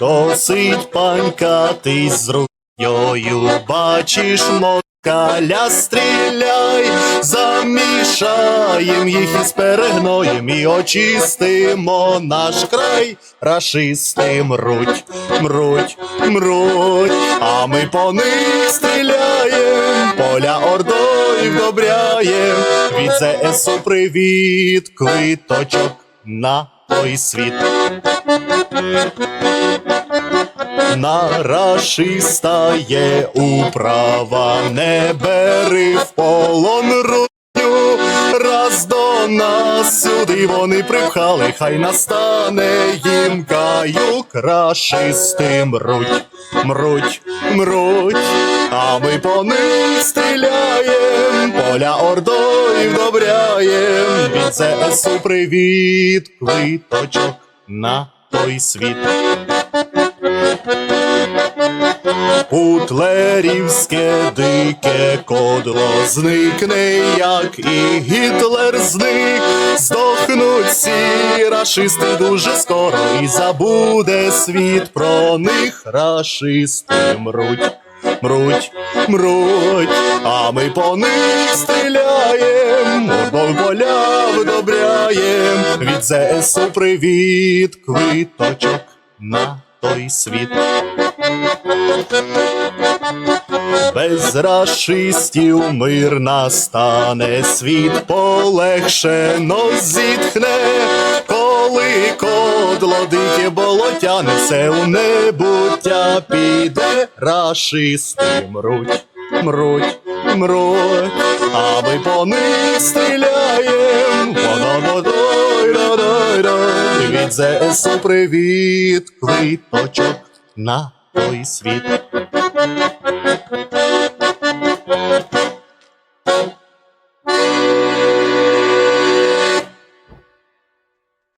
Досить панькатись з руйою, бачиш москаля, стріляй, замішаєм їх із перегноєм і очистимо наш край, рашисти мруть, мруть, мруть, а ми по них стріляєм, поля ордою вдобряєм, від ЗСУ привіт, квиточок на той світ. На рашиста є управа, не бери в полон рудню, раз до нас вони припхали, хай настане їм каюк, рашисти мруть, мруть, мруть, а ми по них стріляєм, поля ордою вдобряєм, від ЗСУ привіт, квиточок на той світ. Путлерівське дике кодло зникне, як і Гітлер зник, рашисти дуже скоро, і забуде світ про них. Рашисти мруть, мруть, мруть, а ми по них стріляєм, мордою поля вдобряєм, від ЗСУ привіт, квиточок на той світ. Без рашистів мир настане, світ полегшено зітхне, коли кодло дике болотяне, все у небуття піде, рашисти мруть, мруть, мруть, а ми по них стріляєм, вода водой, дай дай від ЗСУ привіт, квіточок на той світ.